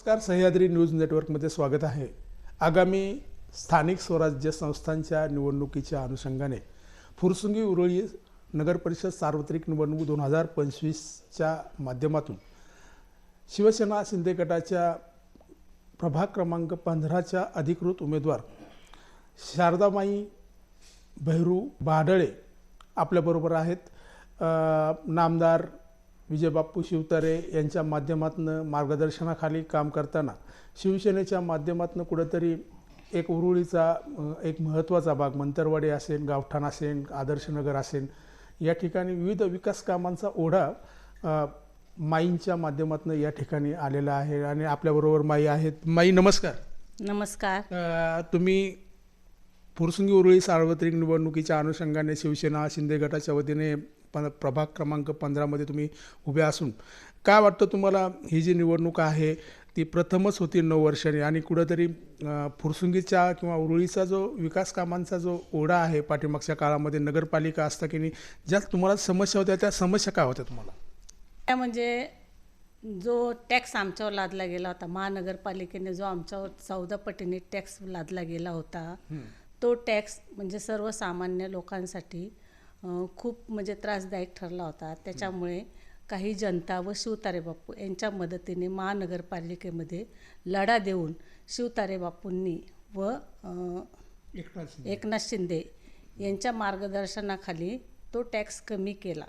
नमस्कार सह्याद्री न्यूज नेटवर्कमध्ये स्वागत आहे. आगामी स्थानिक स्वराज्य संस्थांच्या निवडणुकीच्या अनुषंगाने फुरसुंगी उरळी नगरपरिषद सार्वत्रिक निवडणूक दोन हजार पंचवीसच्या माध्यमातून शिवसेना शिंदे गटाच्या प्रभाग क्रमांक पंधराच्या अधिकृत उमेदवार शारदामाई भैरू बाडळे आपल्याबरोबर आहेत. नामदार विजयबापू शिवतारे यांच्या माध्यमातून मार्गदर्शनाखाली काम करताना शिवसेनेच्या माध्यमातून कुठंतरी एक उरुळीचा एक महत्त्वाचा भाग मंतरवाडी असेल गावठाण असेल आदर्शनगर असेल या ठिकाणी विविध विकास कामांचा ओढा माईंच्या माध्यमातून या ठिकाणी आलेला आहे आणि आपल्याबरोबर माई आहेत. माई नमस्कार. नमस्कार. तुम्ही फुरसुंगी उरुळी सार्वत्रिक निवडणुकीच्या अनुषंगाने शिवसेना शिंदे गटाच्या वतीने प प्रभाग क्रमांक पंधरामध्ये तुम्ही उभे असून काय वाटतं तुम्हाला ही जी निवडणूक आहे ती प्रथमच होती नऊ वर्षांनी आणि कुठंतरी अ, फुरसुंगीच्या किंवा उरुळीचा जो विकास कामांचा जो ओढा आहे पाठीमागच्या काळामध्ये नगरपालिका असता की नाही ज्या तुम्हाला समस्या होत्या त्या समस्या काय होत्या तुम्हाला? त्या म्हणजे जो टॅक्स आमच्यावर लादला गेला होता महानगरपालिकेने जो आमच्यावर चौदा पटीने टॅक्स लादला गेला होता तो टॅक्स म्हणजे सर्वसामान्य लोकांसाठी खूप म्हणजे त्रासदायक ठरला होता. त्याच्यामुळे काही जनता व शिवतारे बापू यांच्या मदतीने महानगरपालिकेमध्ये लढा देऊन शिवतारे बापूंनी व एकनाथ शिंदे. यांच्या मार्गदर्शनाखाली तो टॅक्स कमी केला.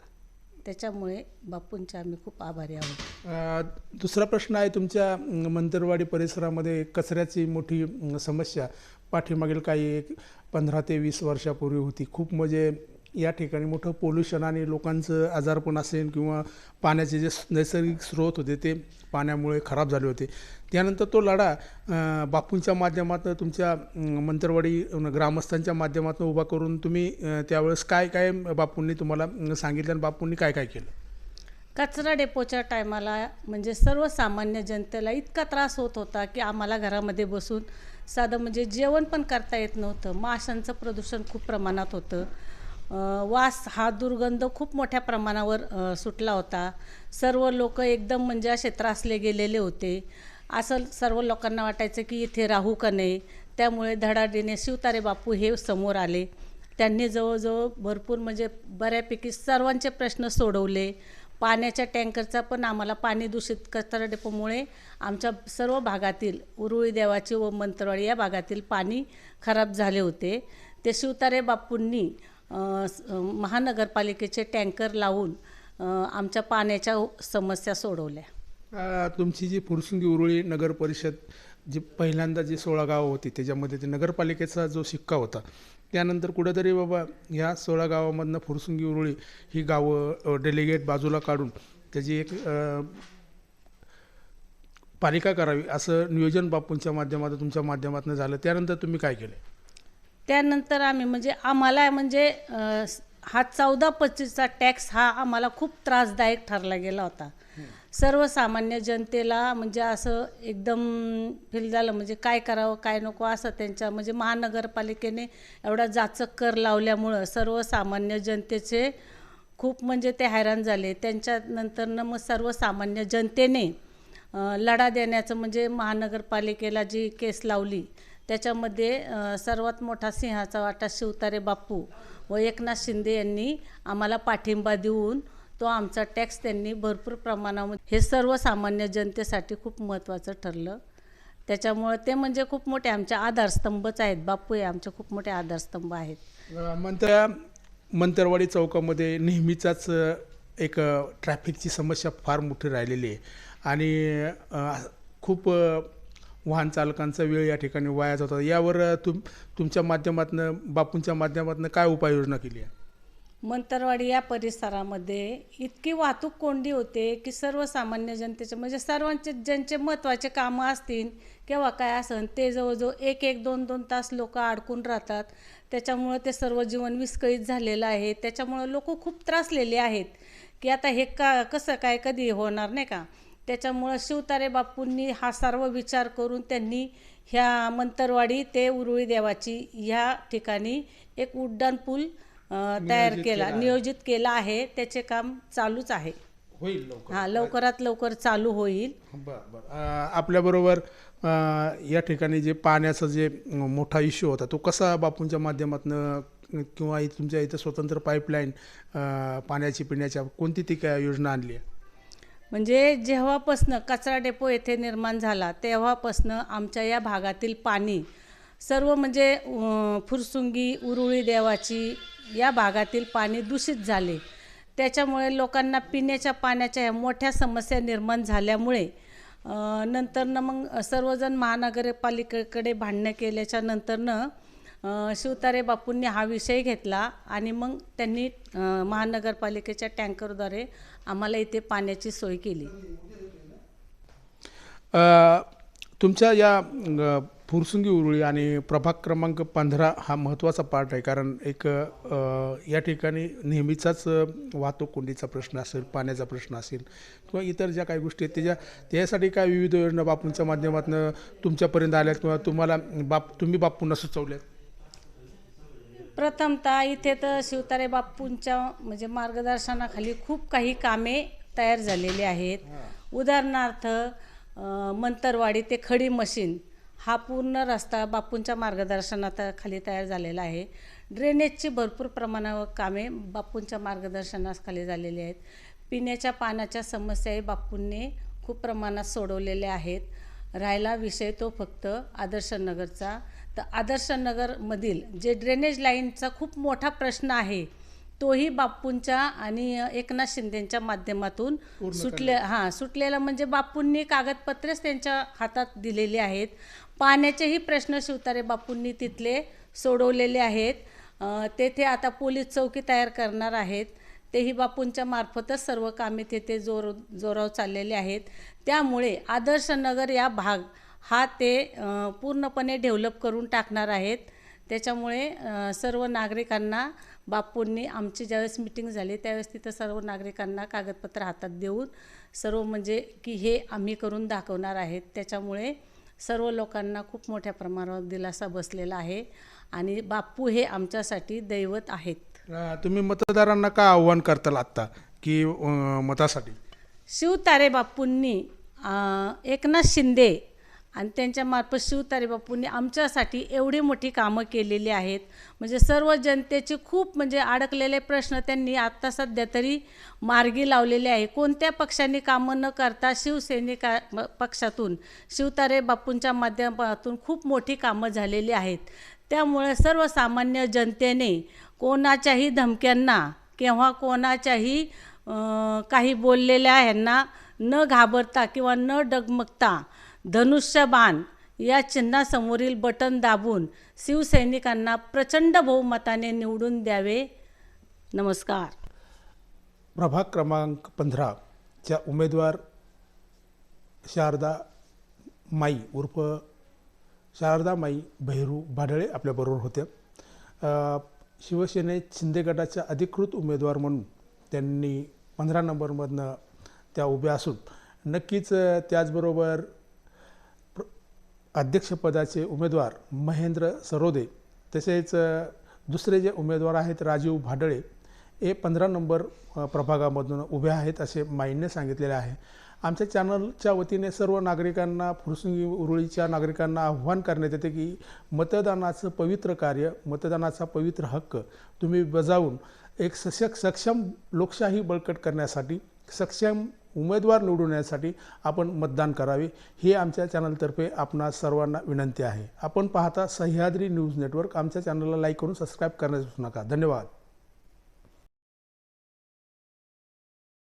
त्याच्यामुळे बापूंचे आम्ही खूप आभारी आहोत. दुसरा प्रश्न आहे तुमच्या मंतरवाडी परिसरामध्ये कचऱ्याची मोठी समस्या. पाठीमागील काही एक पंधरा ते वीस वर्षापूर्वी होती. खूप म्हणजे या ठिकाणी मोठं पोल्युशन आणि लोकांचं आजारपण असेल किंवा पाण्याचे जे नैसर्गिक स्रोत होते ते पाण्यामुळे खराब झाले होते. त्यानंतर तो लढा बापूंच्या माध्यमातून तुमच्या मंत्रवाडी ग्रामस्थांच्या माध्यमातून उभा करून तुम्ही त्यावेळेस काय काय बापूंनी तुम्हाला सांगितलं आणि बापूंनी काय काय केलं? कचरा डेपोच्या टायमाला म्हणजे सर्वसामान्य जनतेला इतका त्रास होत होता की आम्हाला घरामध्ये बसून साधं म्हणजे जेवण पण करता येत नव्हतं. माशांचं प्रदूषण खूप प्रमाणात होतं. वास हा दुर्गंध खूप मोठ्या प्रमाणावर सुटला होता. सर्व लोक एकदम म्हणजे असे त्रासले गेलेले होते. असं सर्व लोकांना वाटायचं की इथे राहू का नाही त्यामुळे धडाडीने शिवतारे बापू हे समोर आले. त्यांनी जवळजवळ भरपूर म्हणजे बऱ्यापैकी सर्वांचे प्रश्न सोडवले. पाण्याच्या टँकरचा पण आम्हाला पाणी दूषित कचरा डेपोमुळे आमच्या सर्व भागातील उरुळी देवाची व मंत्रवाडी या भागातील पाणी खराब झाले होते. ते शिवतारे बापूंनी महानगरपालिकेचे टँकर लावून आमच्या पाण्याच्या समस्या सोडवल्या. तुमची जी फुरसुंगी उरुळी नगर परिषद जी पहिल्यांदा जी सोळा गावं होती त्याच्यामध्ये ते नगरपालिकेचा जो शिक्का होता त्यानंतर कुठेतरी बाबा ह्या सोळा गावामधनं फुरसुंगी उरुळी ही गावं डेलिगेट बाजूला काढून त्याची एक पालिका करावी असं नियोजन बापूंच्या माध्यमातून तुमच्या माध्यमातून झालं. त्यानंतर तुम्ही काय केलं? त्यानंतर आम्ही म्हणजे आम्हाला म्हणजे हा चौदा पच्चीसचा टॅक्स हा आम्हाला खूप त्रासदायक ठरला गेला होता. सर्वसामान्य जनतेला म्हणजे असं एकदम फील झालं म्हणजे काय करावं काय नको असं त्यांच्या म्हणजे महानगरपालिकेने एवढा जाचक कर लावल्यामुळं सर्वसामान्य जनतेचे खूप म्हणजे ते हैराण झाले. त्यांच्यानंतरनं मग सर्वसामान्य जनतेने लढा देण्याचं म्हणजे महानगरपालिकेला जी केस लावली त्याच्यामध्ये सर्वात मोठा सिंहाचा वाटा शिवतारे बापू व एकनाथ शिंदे यांनी आम्हाला पाठिंबा देऊन तो आमचा टॅक्स त्यांनी भरपूर प्रमाणामध्ये हे सर्वसामान्य जनतेसाठी खूप महत्त्वाचं ठरलं. त्याच्यामुळं ते म्हणजे खूप मोठे आमचे आधारस्तंभच आहेत. बापू हे आमचे खूप मोठे आधारस्तंभ आहेत. मंत्र मंत्र्या मंतरवाडी चौकामध्ये नेहमीचाच एक ट्रॅफिकची समस्या फार मोठी राहिलेली आहे. आणि खूप वाहन चालकांचा वेळ या ठिकाणी वाया जातो यावर तुम तुमच्या माध्यमातून बापूंच्या माध्यमातून काय उपाययोजना केली आहे? मंतरवाडी या परिसरामध्ये इतकी वाहतूक कोंडी होते की सर्वसामान्य जनतेचे म्हणजे सर्वांचे ज्यांचे महत्त्वाचे कामं असतील किंवा काय असन ते जवळजवळ एक एक दोन दोन तास लोक अडकून राहतात. त्याच्यामुळं ते सर्व जीवन विस्कळीत झालेलं आहे. त्याच्यामुळं लोक खूप त्रासलेले आहेत. की आता हे का कसं काय कधी होणार नाही का? त्याच्यामुळं शिवतारे बापूंनी हा सर्व विचार करून त्यांनी ह्या मंतरवाडी ते उरुळी देवाची ह्या ठिकाणी एक उड्डाण पूल अ, तयार केला. नियोजित केला आहे. त्याचे काम चालूच आहे. होईल लवकर. हा लवकरात लवकर चालू होईल. बर बर. आपल्याबरोबर या ठिकाणी जे पाण्याचा जे मोठा इश्यू होता तो कसा बापूंच्या माध्यमातून किंवा तुमच्या इथं स्वतंत्र पाईपलाईन पाण्याची पिण्याच्या कोणती ती काय योजना आणली आहे? म्हणजे जेव्हापासनं कचरा डेपो येथे निर्माण झाला तेव्हापासनं आमच्या या भागातील पाणी सर्व म्हणजे फुरसुंगी उरुळी देवाची या भागातील पाणी दूषित झाले. त्याच्यामुळे लोकांना पिण्याच्या पाण्याच्या ह्या मोठ्या समस्या निर्माण झाल्यामुळे नंतरनं मग सर्वजण महानगरपालिकेकडे भांडणं केल्याच्या नंतरनं शिवतारे बापूंनी हा विषय घेतला आणि मग त्यांनी महानगरपालिकेच्या टँकरद्वारे आम्हाला इथे पाण्याची सोय केली. तुमच्या या फुरसुंगी उरुळी आणि प्रभाग क्रमांक पंधरा हा महत्त्वाचा पार्ट आहे. कारण एक या ठिकाणी नेहमीचाच वाहतूक कोंडीचा प्रश्न असेल पाण्याचा प्रश्न असेल किंवा इतर ज्या काही गोष्टी आहेत त्याच्या त्यासाठी काय विविध योजना बापूंच्या माध्यमातून तुमच्यापर्यंत आल्यात किंवा तुम्हाला बाप तुम्ही बापूंना सुचवल्यात? प्रथमतः इथे तर शिवतारे बापूंच्या म्हणजे मार्गदर्शनाखाली खूप काही कामे तयार झालेली आहेत. उदाहरणार्थ मंतरवाडी ते खडी मशीन हा पूर्ण रस्ता बापूंच्या मार्गदर्शनाखाली तयार झालेला आहे. ड्रेनेजची भरपूर प्रमाणावर कामे बापूंच्या मार्गदर्शनाखाली झालेली आहेत. पिण्याच्या पाण्याच्या समस्याही बापूंनी खूप प्रमाणात सोडवलेल्या आहेत. राहिला विषय तो फक्त आदर्श नगरचा तर आदर्श नगरमधील जे ड्रेनेज लाईनचा खूप मोठा प्रश्न आहे तोही बापूंच्या आणि एकनाथ शिंदेच्या माध्यमातून सुटले हां सुटलेला म्हणजे बापूंनी कागदपत्रेच त्यांच्या हातात दिलेली आहेत. पाण्याचेही प्रश्न शिवतारे बापूंनी तिथले सोडवलेले आहेत. तेथे आता पोलीस चौकी तयार करणार आहेत. तेही बापूंच्या मार्फतच सर्व कामे तेथे जोर जोराव चाललेले आहेत. त्यामुळे आदर्श नगर या भाग हा ते पूर्णपणे डेव्हलप करून टाकणार आहेत. त्याच्यामुळे सर्व नागरिकांना बापूंनी आमची ज्यावेळेस मिटिंग झाली त्यावेळेस तिथं सर्व नागरिकांना कागदपत्र हातात देऊन सर्व म्हणजे की हे आम्ही करून दाखवणार आहेत. त्याच्यामुळे सर्व लोकांना खूप मोठ्या प्रमाणावर दिलासा बसलेला आहे आणि बापू हे आमच्यासाठी दैवत आहेत. तुम्ही मतदारांना काय आव्हान करताल आत्ता? की मतासाठी? शिवतारे बापूंनी एकनाथ शिंदे आणि त्यांच्यामार्फत शिवतारे बापूंनी आमच्यासाठी एवढी मोठी कामं केलेली आहेत. म्हणजे सर्व जनतेचे खूप म्हणजे अडकलेले प्रश्न त्यांनी आत्ता सध्या तरी मार्गी लावलेले आहे. कोणत्या पक्षांनी कामं न करता शिवसैनिका पक्षातून शिवतारे बापूंच्या माध्यमातून खूप मोठी कामं झालेली आहेत. त्यामुळे सर्वसामान्य जनतेने कोणाच्याही धमक्यांना किंवा कोणाच्याही काही बोललेल्या ह्यांना न घाबरता किंवा न डगमगता धनुष्यबाण या चिन्हासमोरील बटन दाबून शिवसैनिकांना प्रचंड बहुमताने निवडून द्यावे. नमस्कार. प्रभाग क्रमांक पंधराच्या उमेदवार शारदा माई उर्फ शारदा माई भैरू भाडळे आपल्याबरोबर होत्या शिवसेने शिवसेनेत शिंदे गटाच्या अधिकृत उमेदवार म्हणून त्यांनी पंधरा नंबरमधनं त्या उभ्या असून नक्कीच त्याचबरोबर अध्यक्षपदाचे उमेदवार महेंद्र सरोदे तसेच दुसरे जे उमेदवार आहेत राजीव भाडळे हे पंधरा नंबर प्रभागामधून उभे आहेत असे माईंडने सांगितलेले आहे. आमच्या चॅनलच्या वतीने सर्व नागरिकांना फुरसुंगी उरुळीच्या नागरिकांना आव्हान करण्यात येते की मतदानाचं पवित्र कार्य मतदानाचा पवित्र हक्क तुम्ही बजावून एक सशक सक्षम लोकशाही बळकट करण्यासाठी सक्षम उमेदवार निवडून येण्यासाठी आपण मतदान करावे ही आमच्या चॅनलतर्फे आपणा सर्वांना विनंती आहे. आपण पाहता सह्याद्री न्यूज नेटवर्क आमच्या चॅनलला लाईक करून सबस्क्राईब करण्यास विसरू नका. धन्यवाद.